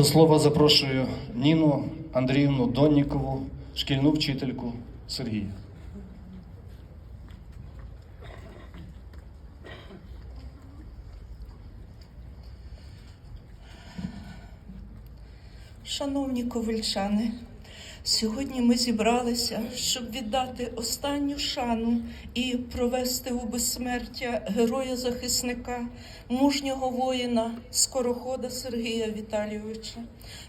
До слова запрошую Ніну Андріївну Доннікову, шкільну вчительку Сергія. Шановні ковальчани, сьогодні ми зібралися, щоб віддати останню шану і провести у безсмертя героя-захисника, мужнього воїна, скорохода Сергія Віталійовича.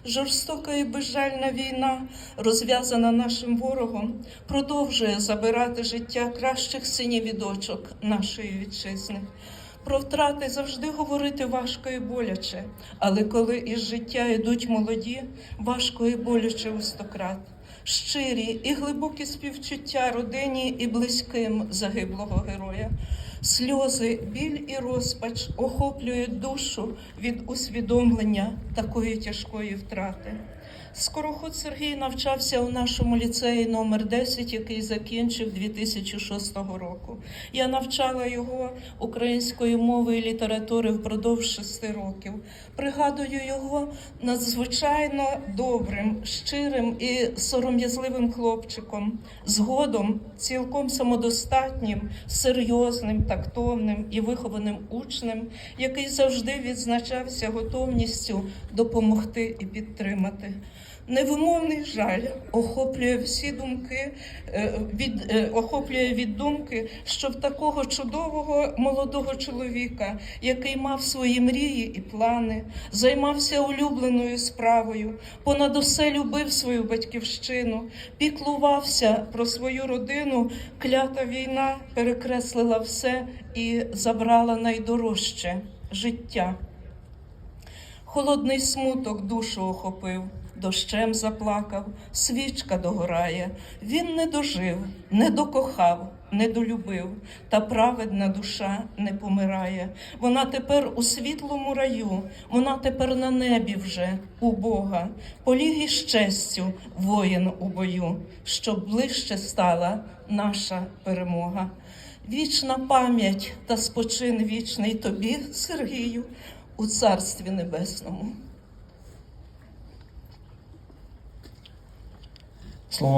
Жорстока і безжальна війна, розв'язана нашим ворогом, продовжує забирати життя кращих синів і дочок нашої вітчизни. Про втрати завжди говорити важко і боляче, але коли із життя йдуть молоді, важко і боляче у стократ. Щирі і глибокі співчуття родині і близьким загиблого героя. Сльози, біль і розпач охоплюють душу від усвідомлення такої тяжкої втрати. Скороход Сергій навчався у нашому ліцеї номер 10, який закінчив 2006 року. Я навчала його української мови і літератури впродовж шести років. Пригадую його надзвичайно добрим, щирим і сором'язливим хлопчиком, згодом цілком самодостатнім, серйозним, тактовним і вихованим учнем, який завжди відзначався готовністю допомогти і підтримати. Невимовний жаль охоплює всі думки, е, від, е, охоплює від думки, що в такого чудового молодого чоловіка, який мав свої мрії і плани, займався улюбленою справою, понад усе любив свою батьківщину, піклувався про свою родину, клята війна перекреслила все і забрала найдорожче життя. Холодний смуток душу охопив, дощем заплакав, свічка догорає. Він не дожив, не докохав, не долюбив, та праведна душа не помирає. Вона тепер у світлому раю, вона тепер на небі вже у Бога. Поліг із честю воїн у бою, щоб ближче стала наша перемога. Вічна пам'ять та спочин вічний тобі, Сергію, у Царстві Небесному. Словом